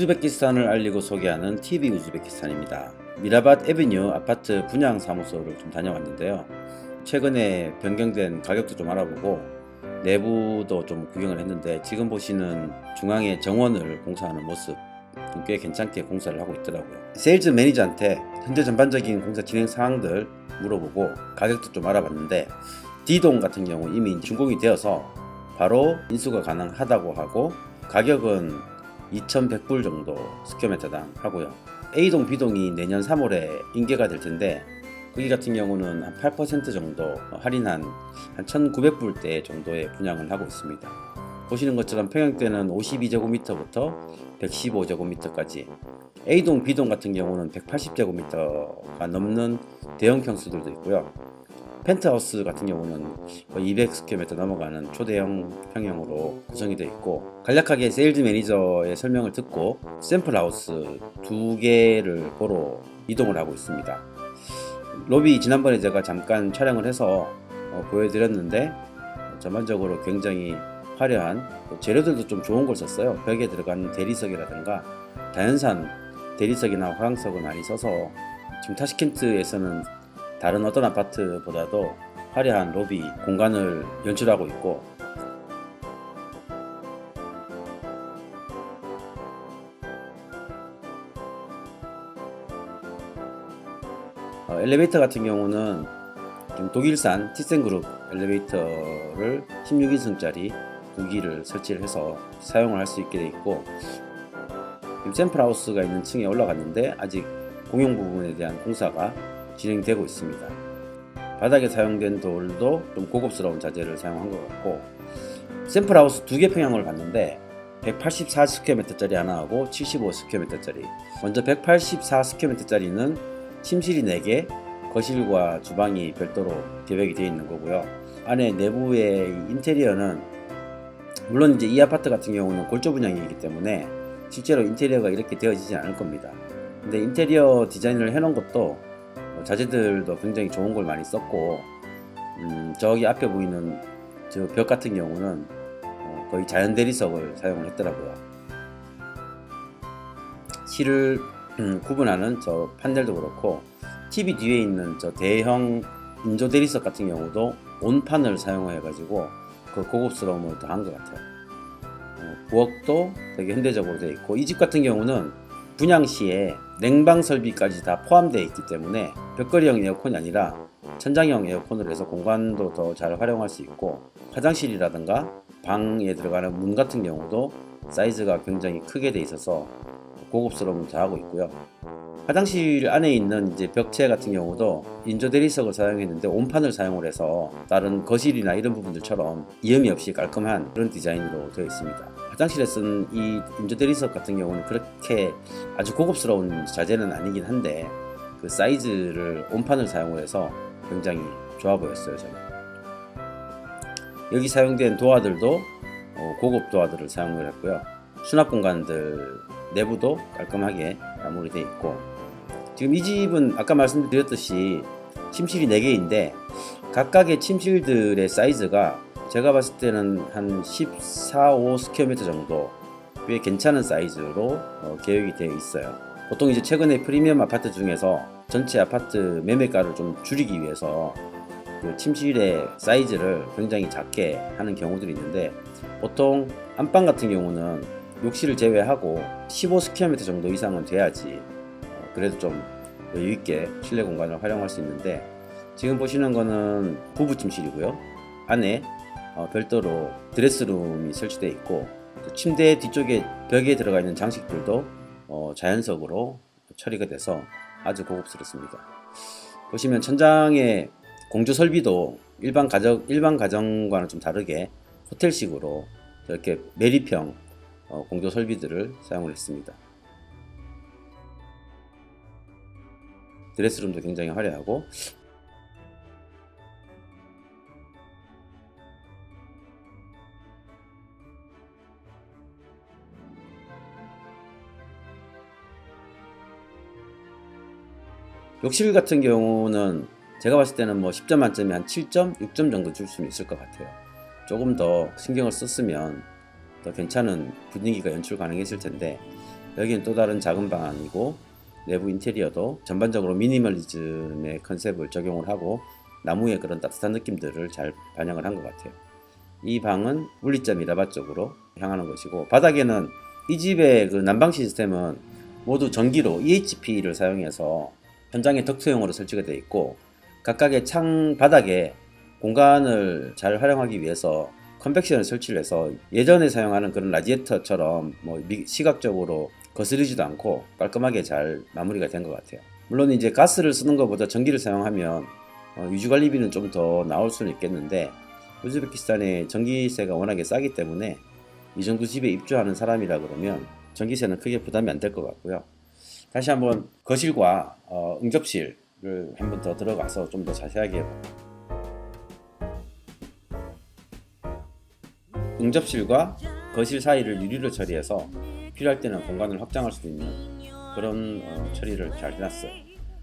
우즈베키스탄을 알리고 소개하는 TV 우즈베키스탄입니다. 미라밭 에비뉴 아파트 분양 사무소를 좀 다녀왔는데요. 최근에 변경된 가격도 좀 알아보고 내부도 좀 구경을 했는데 지금 보시는 중앙에 정원을 공사하는 모습 꽤 괜찮게 공사를 하고 있더라고요. 세일즈 매니저한테 현재 전반적인 공사 진행 상황들 물어보고 가격도 좀 알아봤는데 D동 같은 경우 이미 준공이 되어서 바로 인수가 가능하다고 하고 가격은 2,100불 정도 스퀘어미터당 하고요. A동, B동이 내년 3월에 인계가 될 텐데 거기 같은 경우는 한 8% 정도 할인한 한 1,900불대 정도의 분양을 하고 있습니다. 보시는 것처럼 평형대는 52제곱미터부터 115제곱미터까지 A동, B동 같은 경우는 180제곱미터가 넘는 대형 평수들도 있고요. 펜트하우스 같은 경우는 거의 200스퀘어미터 넘어가는 초대형 평형으로 구성이 되어 있고 간략하게 세일즈 매니저의 설명을 듣고 샘플 하우스 두 개를 보러 이동을 하고 있습니다. 로비 지난번에 제가 잠깐 촬영을 해서 어, 보여드렸는데 전반적으로 굉장히 화려한 또 재료들도 좀 좋은 걸 썼어요. 벽에 들어가는 대리석이라든가 자연산 대리석이나 화강석을 많이 써서 지금 타시켄트에서는 다른 어떤 아파트보다도 화려한 로비 공간을 연출하고 있고. 어, 엘리베이터 같은 경우는 독일산 티센그룹 엘리베이터를 16인승짜리 두 기를 설치를 해서 사용을 할 수 있게 돼 있고 샘플하우스가 있는 층에 올라갔는데 아직 공용 부분에 대한 공사가 진행되고 있습니다. 바닥에 사용된 돌도 좀 고급스러운 자재를 사용한 것 같고 샘플하우스 두 개 평형을 봤는데 184스퀘어미터짜리 하나 하고 75스퀘어미터짜리 먼저 184스퀘어미터짜리는 침실이 4개 거실과 주방이 별도로 계획이 되어 있는 거고요 안에 내부의 인테리어는 물론 이제 이 아파트 같은 경우는 골조 분양이기 때문에 실제로 인테리어가 이렇게 되어지지 않을 겁니다 근데 인테리어 디자인을 해놓은 것도 어, 자재들도 굉장히 좋은 걸 많이 썼고 음, 저기 앞에 보이는 저 벽 같은 경우는 어, 거의 자연 대리석을 사용을 했더라고요. 실을 음, 구분하는 저 판넬도 그렇고 TV 뒤에 있는 저 대형 인조 대리석 같은 경우도 온판을 사용해가지고 그 고급스러움을 더한 것 같아요. 어, 부엌도 되게 현대적으로 되어 있고 이 집 같은 경우는 분양 시에 냉방 설비까지 다 포함되어 있기 때문에 벽걸이형 에어컨이 아니라 천장형 에어컨으로 해서 공간도 더 잘 활용할 수 있고 화장실이라든가 방에 들어가는 문 같은 경우도 사이즈가 굉장히 크게 돼 있어서 고급스러움을 더하고 있고요. 화장실 안에 있는 이제 벽체 같은 경우도 인조 대리석을 사용했는데 온판을 사용을 해서 다른 거실이나 이런 부분들처럼 이음이 없이 깔끔한 그런 디자인으로 되어 있습니다. 화장실에 쓴 이 인조 대리석 같은 경우는 그렇게 아주 고급스러운 자재는 아니긴 한데 그 사이즈를 온판을 사용을 해서 굉장히 좋아 보였어요 저는. 여기 사용된 도화들도 어, 고급 도화들을 사용을 했고요. 수납 공간들 내부도 깔끔하게 마무리되어 있고 지금 이 집은 아까 말씀드렸듯이 침실이 4개인데 각각의 침실들의 사이즈가 제가 봤을 때는 한 14, 5 스퀘어미터 정도 꽤 괜찮은 사이즈로 어, 계획이 되어 있어요. 보통 이제 최근에 프리미엄 아파트 중에서 전체 아파트 매매가를 좀 줄이기 위해서 그 침실의 사이즈를 굉장히 작게 하는 경우들이 있는데 보통 안방 같은 경우는 욕실을 제외하고 15스퀘어미터 정도 이상은 돼야지 어, 그래도 좀 여유 있게 실내 공간을 활용할 수 있는데 지금 보시는 거는 부부 침실이고요. 안에 어, 별도로 드레스룸이 설치되어 있고 또 침대 뒤쪽에 벽에 들어가 있는 장식들도 어, 자연석으로 처리가 돼서 아주 고급스럽습니다. 보시면 천장에 공조 설비도 일반 가정 일반 가정과는 좀 다르게 호텔식으로 이렇게 매립형 어, 공조 설비들을 사용을 했습니다. 드레스룸도 굉장히 화려하고 욕실 같은 경우는 제가 봤을 때는 뭐 10점 만점에 한 7점, 6점 정도 줄 수는 있을 것 같아요. 조금 더 신경을 썼으면 더 괜찮은 분위기가 연출 가능했을 텐데 여기는 또 다른 작은 방이고 내부 인테리어도 전반적으로 미니멀리즘의 컨셉을 적용을 하고 나무의 그런 따뜻한 느낌들을 잘 반영을 한 것 같아요. 이 방은 물리점 미라바 쪽으로 향하는 것이고 바닥에는 이 집의 그 난방 시스템은 모두 전기로 EHP를 사용해서 현장에 덕트용으로 설치가 되어 있고 각각의 창 바닥에 공간을 잘 활용하기 위해서 컨벡션을 설치를 해서 예전에 사용하는 그런 라디에이터처럼 뭐 미- 시각적으로 거스르지도 않고 깔끔하게 잘 마무리가 된 것 같아요. 물론 이제 가스를 쓰는 것보다 전기를 사용하면 어, 유지관리비는 좀 더 나올 수는 있겠는데 우즈베키스탄의 전기세가 워낙에 싸기 때문에 이 정도 집에 입주하는 사람이라 그러면 전기세는 크게 부담이 안 될 것 같고요. 다시 한번 거실과 어, 응접실을 한 번 더 들어가서 좀 더 자세하게 응접실과 거실 사이를 유리로 처리해서 필요할 때는 공간을 확장할 수 있는 그런 어, 처리를 잘 해놨어요.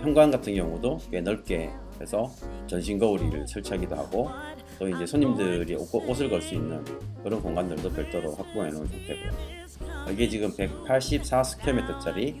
현관 같은 경우도 꽤 넓게 해서 전신 거울을 설치하기도 하고 또 이제 손님들이 옷, 옷을 걸 수 있는 그런 공간들도 별도로 확보해 놓은 상태고요. 이게 지금 184 스퀘어미터짜리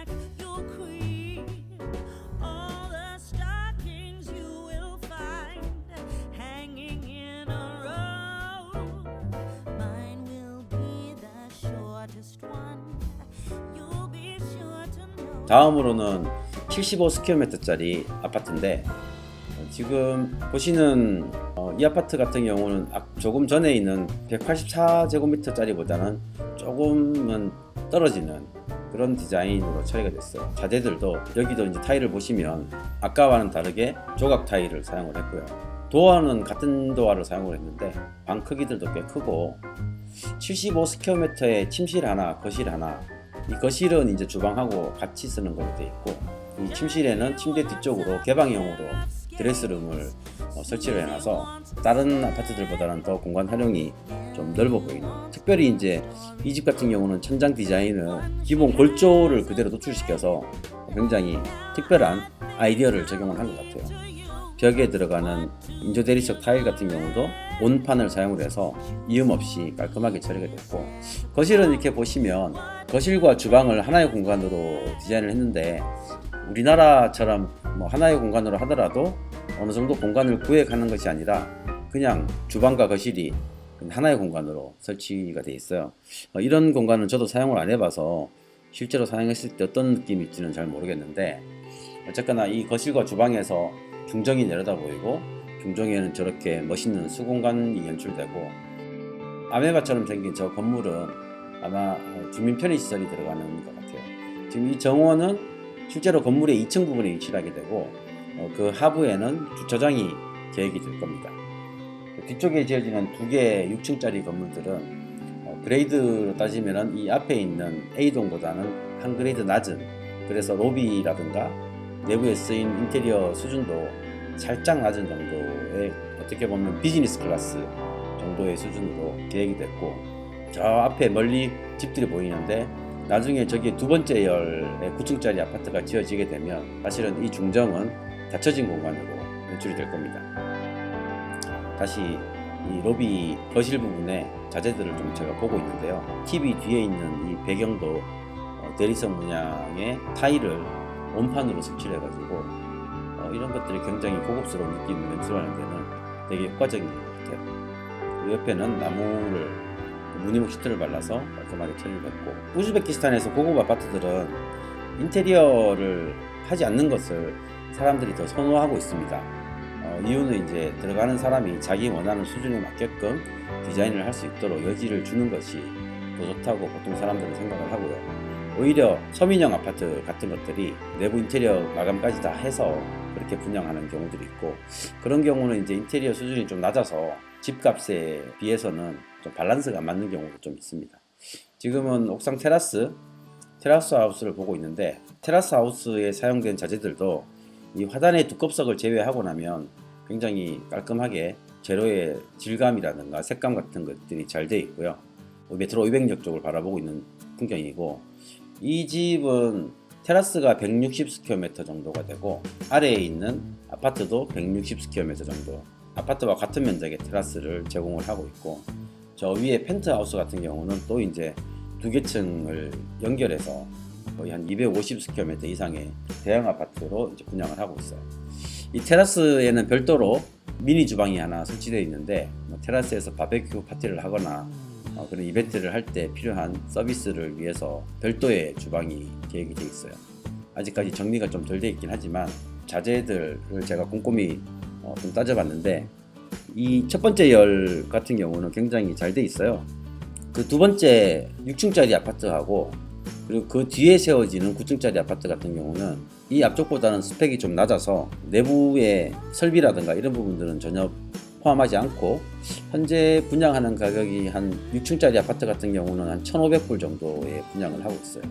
다음으로는 75스퀘어미터짜리 아파트인데 어, 지금 보시는 어, 이 아파트 같은 경우는 아- 조금 전에 있는 184제곱미터짜리보다는 조금은 떨어지는 그런 디자인으로 처리가 됐어요. 자재들도 여기도 이제 타일을 보시면 아까와는 다르게 조각 타일을 사용을 했고요. 도어는 같은 도어를 사용을 했는데 방 크기들도 꽤 크고 75스퀘어미터의 침실 하나, 거실 하나. 이 거실은 이제 주방하고 같이 쓰는 걸로 돼 있고 이 침실에는 침대 뒤쪽으로 개방형으로 드레스룸을 어, 설치를 해놔서 다른 아파트들보다는 더 공간 활용이 좀 넓어 보이는. 특별히 이제 이 집 같은 경우는 천장 디자인은 기본 골조를 그대로 노출시켜서 굉장히 특별한 아이디어를 적용을 한 것 같아요. 벽에 들어가는 인조 대리석 타일 같은 경우도 온판을 사용을 해서 이음 없이 깔끔하게 처리가 됐고 거실은 이렇게 보시면 거실과 주방을 하나의 공간으로 디자인을 했는데 우리나라처럼 뭐 하나의 공간으로 하더라도 어느 정도 공간을 구해가는 것이 아니라 그냥 주방과 거실이 하나의 공간으로 설치가 돼 있어요. 어, 이런 공간은 저도 사용을 안 해봐서 실제로 사용했을 때 어떤 느낌일지는 잘 모르겠는데 어쨌거나 이 거실과 주방에서 중정이 내려다 보이고 중정에는 저렇게 멋있는 수공간이 연출되고 아메바처럼 생긴 저 건물은 아마 어, 주민 편의 시설이 들어가는 것 같아요. 지금 이 정원은 실제로 건물의 2층 부분에 위치를 하게 되고 어, 그 하부에는 주차장이 계획이 될 겁니다. 뒤쪽에 지어지는 두개 6층짜리 건물들은 어, 그레이드로 따지면 이 앞에 있는 A동보다는 한 그레이드 낮은 그래서 로비라든가 내부에 쓰인 인테리어 수준도 살짝 낮은 정도의 어떻게 보면 비즈니스 클래스 정도의 수준으로 계획이 됐고 저 앞에 멀리 집들이 보이는데 나중에 저기 두 번째 열의 9층짜리 아파트가 지어지게 되면 사실은 이 중정은 닫혀진 공간으로 연출이 될 겁니다. 다시 이 로비 거실 부분에 자재들을 좀 제가 보고 있는데요. TV 뒤에 있는 이 배경도 어, 대리석 문양의 타일을 원판으로 설치를 해가지고 어, 이런 것들이 굉장히 고급스러운 느낌을 연출하는 데는 되게 효과적인 것 같아요. 그 옆에는 나무를 무늬목 시트를 발라서 깔끔하게 처리를 했고 우즈베키스탄에서 고급 아파트들은 인테리어를 하지 않는 것을 사람들이 더 선호하고 있습니다. 어, 이유는 이제 들어가는 사람이 자기 원하는 수준에 맞게끔 디자인을 할 수 있도록 여지를 주는 것이 더 좋다고 보통 사람들은 생각을 하고요. 오히려 서민형 아파트 같은 것들이 내부 인테리어 마감까지 다 해서 그렇게 분양하는 경우들이 있고 그런 경우는 이제 인테리어 수준이 좀 낮아서 집값에 비해서는 좀 밸런스가 안 맞는 경우도 좀 있습니다. 지금은 옥상 테라스, 테라스 하우스를 보고 있는데 테라스 하우스에 사용된 자재들도 이 화단의 두껍석을 제외하고 나면 굉장히 깔끔하게 재료의 질감이라든가 색감 같은 것들이 잘돼 있고요. 메트로 500역 쪽을 바라보고 있는 풍경이고 이 집은 테라스가 160스퀘어미터 정도가 되고 아래에 있는 아파트도 160스퀘어미터 정도 아파트와 같은 면적의 테라스를 제공을 하고 있고 저 위에 펜트하우스 같은 경우는 또 이제 두 개 층을 연결해서 거의 한 250스퀘어미터 이상의 대형 아파트로 이제 분양을 하고 있어요. 이 테라스에는 별도로 미니 주방이 하나 설치되어 있는데 뭐 테라스에서 바베큐 파티를 하거나 어, 그런 이벤트를 할 때 필요한 서비스를 위해서 별도의 주방이 계획이 되어 있어요. 아직까지 정리가 좀 덜 돼 있긴 하지만 자재들을 제가 꼼꼼히 어, 좀 따져봤는데 이 첫 번째 열 같은 경우는 굉장히 잘 돼 있어요. 그 두 번째 6층짜리 아파트하고 그리고 그 뒤에 세워지는 9층짜리 아파트 같은 경우는 이 앞쪽보다는 스펙이 좀 낮아서 내부의 설비라든가 이런 부분들은 전혀 포함하지 않고 현재 분양하는 가격이 한 6층짜리 아파트 같은 경우는 한 1,500불 정도에 분양을 하고 있어요.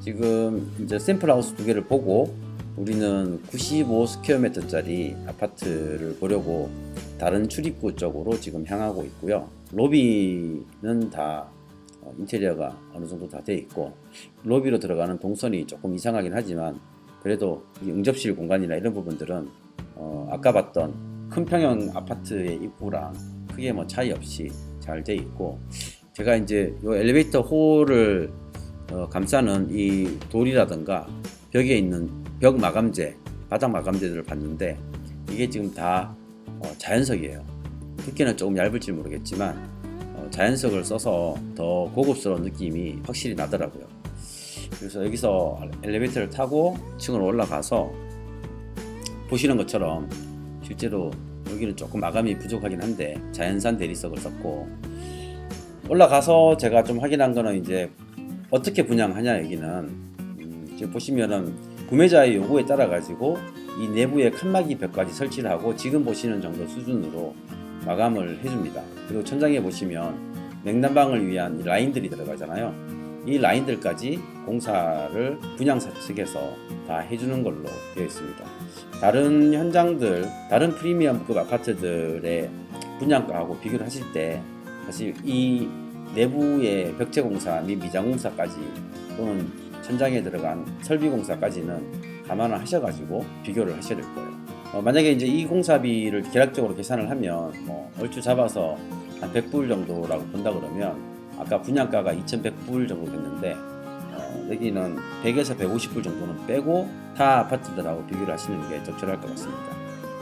지금 이제 샘플 하우스 두 개를 보고 우리는 95 스퀘어미터짜리 아파트를 보려고 다른 출입구 쪽으로 지금 향하고 있고요. 로비는 다 어, 인테리어가 어느 정도 다 돼 있고 로비로 들어가는 동선이 조금 이상하긴 하지만 그래도 이 응접실 공간이나 이런 부분들은 어, 아까 봤던 큰 평형 아파트의 입구랑 크게 뭐 차이 없이 잘 돼 있고 제가 이제 요 엘리베이터 홀을 어, 감싸는 이 돌이라든가 벽에 있는 벽 마감재, 바닥 마감재들을 봤는데 이게 지금 다 어, 자연석이에요. 두께는 조금 얇을지 모르겠지만 어, 자연석을 써서 더 고급스러운 느낌이 확실히 나더라고요. 그래서 여기서 엘리베이터를 타고 층으로 올라가서 보시는 것처럼 실제로 여기는 조금 마감이 부족하긴 한데 자연산 대리석을 썼고 올라가서 제가 좀 확인한 거는 이제 어떻게 분양하냐 여기는 음, 지금 보시면은 구매자의 요구에 따라 가지고 이 내부에 칸막이 벽까지 설치를 하고 지금 보시는 정도 수준으로 마감을 해줍니다. 그리고 천장에 보시면 냉난방을 위한 이 라인들이 들어가잖아요. 이 라인들까지 공사를 분양사 측에서 다 해주는 걸로 되어 있습니다. 다른 현장들, 다른 프리미엄급 아파트들의 분양가하고 비교를 하실 때 사실 이 내부의 벽체 공사 및 미장 공사까지 또는 천장에 들어간 설비 공사까지는 감안을 하셔가지고 비교를 하셔야 될 거예요. 어, 만약에 이제 이 공사비를 계략적으로 계산을 하면 뭐 얼추 잡아서 한 100불 정도라고 본다 그러면 아까 분양가가 2,100불 정도 됐는데 어, 여기는 100에서 150불 정도는 빼고 타 아파트들하고 비교를 하시는 게 적절할 것 같습니다.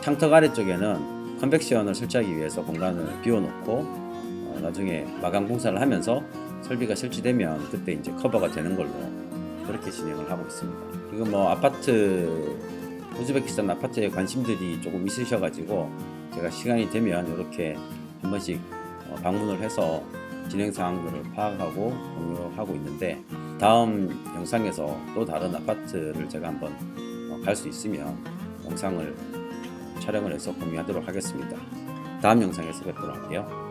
창턱 아래쪽에는 컨벡션을 설치하기 위해서 공간을 비워놓고 어, 나중에 마감 공사를 하면서 설비가 설치되면 그때 이제 커버가 되는 걸로 그렇게 진행을 하고 있습니다. 지금 뭐 아파트 우즈베키스탄 아파트에 관심들이 조금 있으셔가지고 제가 시간이 되면 이렇게 한 번씩 어, 방문을 해서 진행 사항들을 파악하고 공유하고 있는데 다음 영상에서 또 다른 아파트를 제가 한번 갈 수 있으면 영상을 촬영을 해서 공유하도록 하겠습니다. 다음 영상에서 뵙도록 할게요.